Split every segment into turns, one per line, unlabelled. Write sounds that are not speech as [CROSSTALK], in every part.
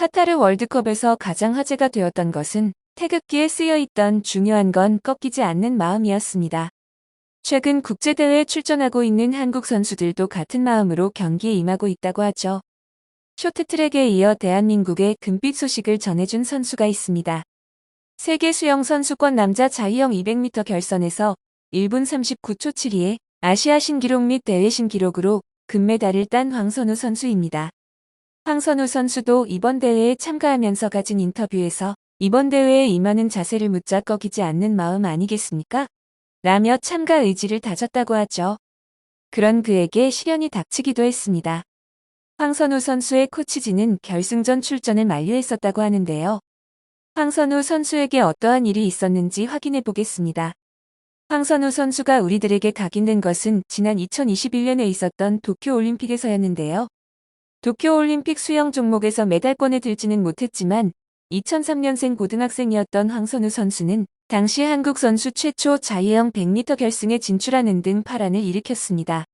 카타르 월드컵에서 가장 화제가 되었던 것은 태극기에 쓰여있던 중요한 건 꺾이지 않는 마음이었습니다. 최근 국제대회에 출전하고 있는 한국 선수들도 같은 마음으로 경기에 임하고 있다고 하죠. 쇼트트랙에 이어 대한민국의 금빛 소식을 전해준 선수가 있습니다. 세계 수영 선수권 남자 자유형 200m 결선에서 1분 39초 72의 아시아 신기록 및 대회 신기록으로 금메달을 딴 황선우 선수입니다. 황선우 선수도 이번 대회에 참가하면서 가진 인터뷰에서 이번 대회에 임하는 자세를 묻자 꺾이지 않는 마음 아니겠습니까? 라며 참가 의지를 다졌다고 하죠. 그런 그에게 시련이 닥치기도 했습니다. 황선우 선수의 코치진은 결승전 출전을 만류했었다고 하는데요. 황선우 선수에게 어떠한 일이 있었는지 확인해 보겠습니다. 황선우 선수가 우리들에게 각인된 것은 지난 2021년에 있었던 도쿄올림픽에서였는데요. 도쿄올림픽 수영 종목에서 메달권에 들지는 못했지만 2003년생 고등학생이었던 황선우 선수는 당시 한국 선수 최초 자유형 100m 결승에 진출하는 등 파란을 일으켰습니다.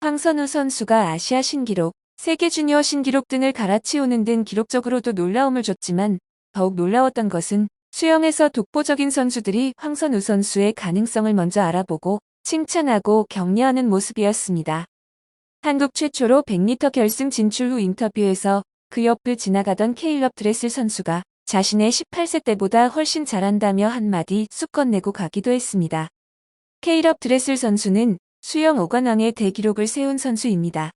황선우 선수가 아시아 신기록, 세계 주니어 신기록 등을 갈아치우는 등 기록적으로도 놀라움을 줬지만 더욱 놀라웠던 것은 수영에서 독보적인 선수들이 황선우 선수의 가능성을 먼저 알아보고 칭찬하고 격려하는 모습이었습니다. 한국 최초로 100m 결승 진출 후 인터뷰에서 그 옆을 지나가던 케일럽 드레슬 선수가 자신의 18세 때보다 훨씬 잘한다며 한마디 쑥 건네고 가기도 했습니다. 케일럽 드레슬 선수는 수영 5관왕의 대기록을 세운 선수입니다.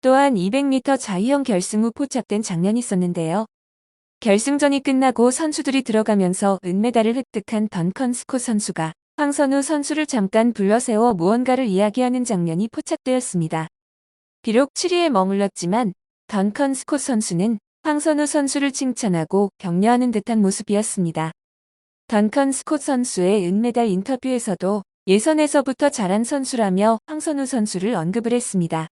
또한 200m 자유형 결승 후 포착된 장면이 있었는데요. 결승전이 끝나고 선수들이 들어가면서 은메달을 획득한 던컨 스코 선수가 황선우 선수를 잠깐 불러세워 무언가를 이야기하는 장면이 포착되었습니다. 비록 7위에 머물렀지만 던컨 스콧 선수는 황선우 선수를 칭찬하고 격려하는 듯한 모습이었습니다. 던컨 스콧 선수의 은메달 인터뷰에서도 예선에서부터 잘한 선수라며 황선우 선수를 언급을 했습니다.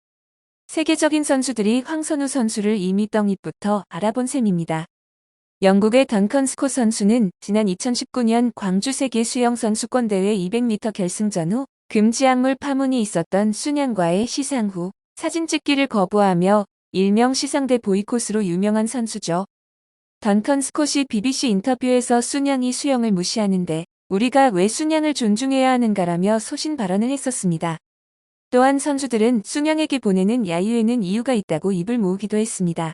세계적인 선수들이 황선우 선수를 이미 떡잎부터 알아본 셈입니다. 영국의 던컨 스콧 선수는 지난 2019년 광주 세계 수영 선수권 대회 200m 결승전 후 금지약물 파문이 있었던 순양과의 시상 후 사진 찍기를 거부하며 일명 시상대 보이콧으로 유명한 선수죠. 던컨 스콧이 BBC 인터뷰에서 순양이 수영을 무시하는데 우리가 왜 순양을 존중해야 하는가라며 소신 발언을 했었습니다. 또한 선수들은 순양에게 보내는 야유에는 이유가 있다고 입을 모으기도 했습니다.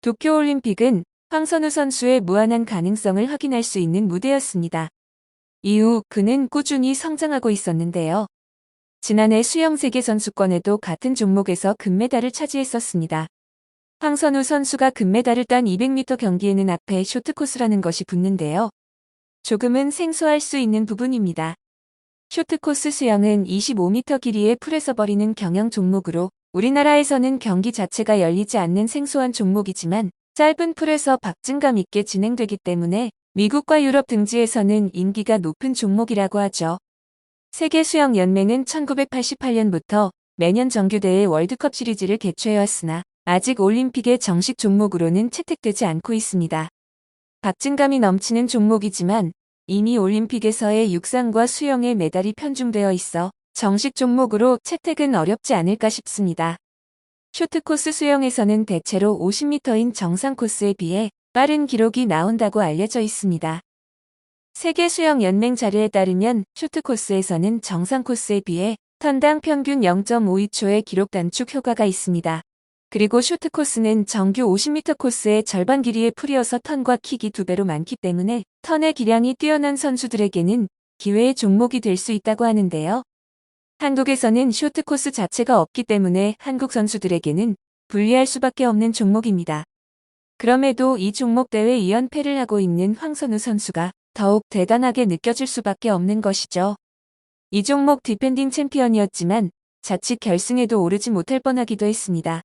도쿄올림픽은 황선우 선수의 무한한 가능성을 확인할 수 있는 무대였습니다. 이후 그는 꾸준히 성장하고 있었는데요. 지난해 수영 세계선수권에도 같은 종목에서 금메달을 차지했었습니다. 황선우 선수가 금메달을 딴 200m 경기에는 앞에 쇼트코스라는 것이 붙는데요. 조금은 생소할 수 있는 부분입니다. 쇼트코스 수영은 25m 길이의 풀에서 버리는 경영 종목으로 우리나라에서는 경기 자체가 열리지 않는 생소한 종목이지만 짧은 풀에서 박진감 있게 진행되기 때문에 미국과 유럽 등지에서는 인기가 높은 종목이라고 하죠. 세계수영연맹은 1988년부터 매년 정규대회 월드컵 시리즈를 개최해왔으나 아직 올림픽의 정식 종목으로는 채택되지 않고 있습니다. 박진감이 넘치는 종목이지만 이미 올림픽에서의 육상과 수영의 메달이 편중되어 있어 정식 종목으로 채택은 어렵지 않을까 싶습니다. 쇼트코스 수영에서는 대체로 50m인 정상 코스에 비해 빠른 기록이 나온다고 알려져 있습니다. 세계 수영 연맹 자료에 따르면 쇼트 코스에서는 정상 코스에 비해 턴당 평균 0.52초의 기록 단축 효과가 있습니다. 그리고 쇼트 코스는 정규 50m 코스의 절반 길이의 풀이어서 턴과 킥이 두 배로 많기 때문에 턴의 기량이 뛰어난 선수들에게는 기회의 종목이 될 수 있다고 하는데요. 한국에서는 쇼트 코스 자체가 없기 때문에 한국 선수들에게는 불리할 수밖에 없는 종목입니다. 그럼에도 이 종목 대회 2연패를 하고 있는 황선우 선수가 더욱 대단하게 느껴질 수밖에 없는 것이죠. 이 종목 디펜딩 챔피언이었지만 자칫 결승에도 오르지 못할 뻔하기도 했습니다.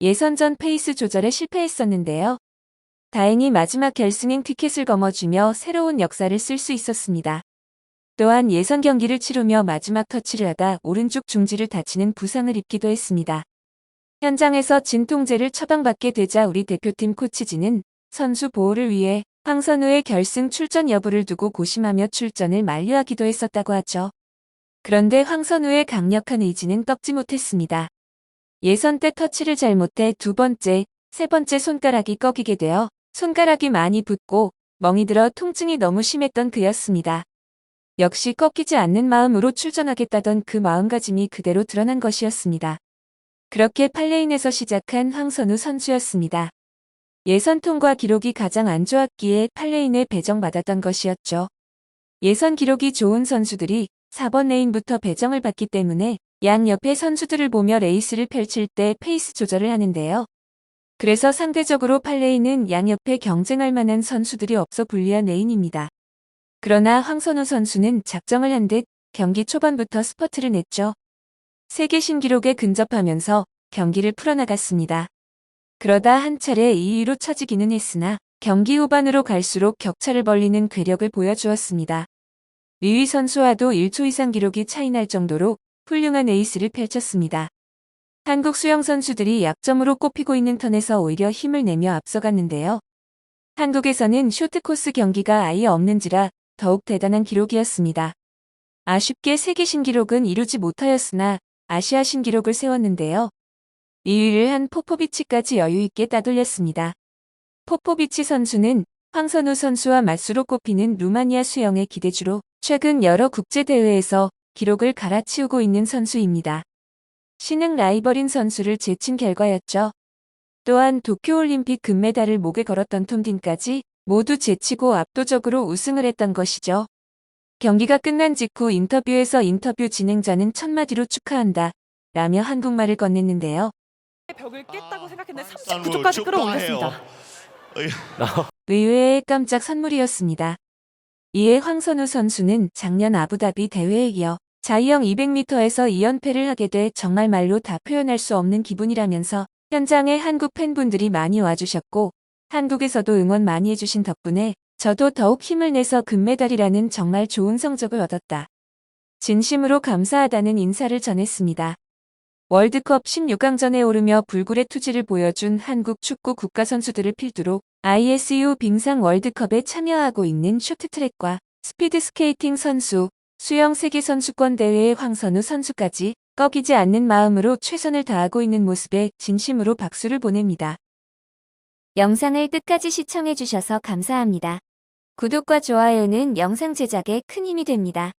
예선전 페이스 조절에 실패했었는데요. 다행히 마지막 결승행 티켓을 거머쥐며 새로운 역사를 쓸 수 있었습니다. 또한 예선 경기를 치르며 마지막 터치를 하다 오른쪽 중지를 다치는 부상을 입기도 했습니다. 현장에서 진통제를 처방받게 되자 우리 대표팀 코치진은 선수 보호를 위해 황선우의 결승 출전 여부를 두고 고심하며 출전을 만류하기도 했었다고 하죠. 그런데 황선우의 강력한 의지는 꺾지 못했습니다. 예선 때 터치를 잘못해 두 번째, 세 번째 손가락이 꺾이게 되어 손가락이 많이 붓고 멍이 들어 통증이 너무 심했던 그였습니다. 역시 꺾이지 않는 마음으로 출전하겠다던 그 마음가짐이 그대로 드러난 것이었습니다. 그렇게 8레인에서 시작한 황선우 선수였습니다. 예선 통과 기록이 가장 안 좋았기에 8레인에 배정받았던 것이었죠. 예선 기록이 좋은 선수들이 4번 레인부터 배정을 받기 때문에 양 옆의 선수들을 보며 레이스를 펼칠 때 페이스 조절을 하는데요. 그래서 상대적으로 8레인은 양 옆에 경쟁할 만한 선수들이 없어 불리한 레인입니다. 그러나 황선우 선수는 작정을 한 듯 경기 초반부터 스퍼트를 냈죠. 세계 신기록에 근접하면서 경기를 풀어나갔습니다. 그러다 한 차례 2위로 처지기는 했으나 경기 후반으로 갈수록 격차를 벌리는 괴력을 보여주었습니다. 리위 선수와도 1초 이상 기록이 차이날 정도로 훌륭한 에이스를 펼쳤습니다. 한국 수영 선수들이 약점으로 꼽히고 있는 턴에서 오히려 힘을 내며 앞서갔는데요. 한국에서는 쇼트코스 경기가 아예 없는지라 더욱 대단한 기록이었습니다. 아쉽게 세계 신기록은 이루지 못하였으나 아시아 신기록을 세웠는데요. 2위를 한 포포비치까지 여유있게 따돌렸습니다. 포포비치 선수는 황선우 선수와 맞수로 꼽히는 루마니아 수영의 기대주로 최근 여러 국제대회에서 기록을 갈아치우고 있는 선수입니다. 신흥 라이벌인 선수를 제친 결과였죠. 또한 도쿄올림픽 금메달을 목에 걸었던 톰딘까지 모두 제치고 압도적으로 우승을 했던 것이죠. 경기가 끝난 직후 인터뷰에서 인터뷰 진행자는 첫마디로 축하한다 라며 한국말을 건넸는데요.
벽을 깼다고 생각했는데
아,
39초까지 끌어올렸습니다. [LAUGHS]
의외의 깜짝 선물이었습니다. 이에 황선우 선수는 작년 아부다비 대회에 이어 자이형 200m에서 2연패를 하게 돼 정말 말로 다 표현할 수 없는 기분이라면서 현장에 한국 팬분들이 많이 와주셨고 한국에서도 응원 많이 해주신 덕분에 저도 더욱 힘을 내서 금메달이라는 정말 좋은 성적을 얻었다. 진심으로 감사하다는 인사를 전했습니다. 월드컵 16강전에 오르며 불굴의 투지를 보여준 한국 축구 국가 선수들을 필두로 ISU 빙상 월드컵에 참여하고 있는 쇼트트랙과 스피드스케이팅 선수, 수영 세계 선수권 대회의 황선우 선수까지 꺾이지 않는 마음으로 최선을 다하고 있는 모습에 진심으로 박수를 보냅니다.
영상을 끝까지 시청해주셔서 감사합니다. 구독과 좋아요는 영상 제작에 큰 힘이 됩니다.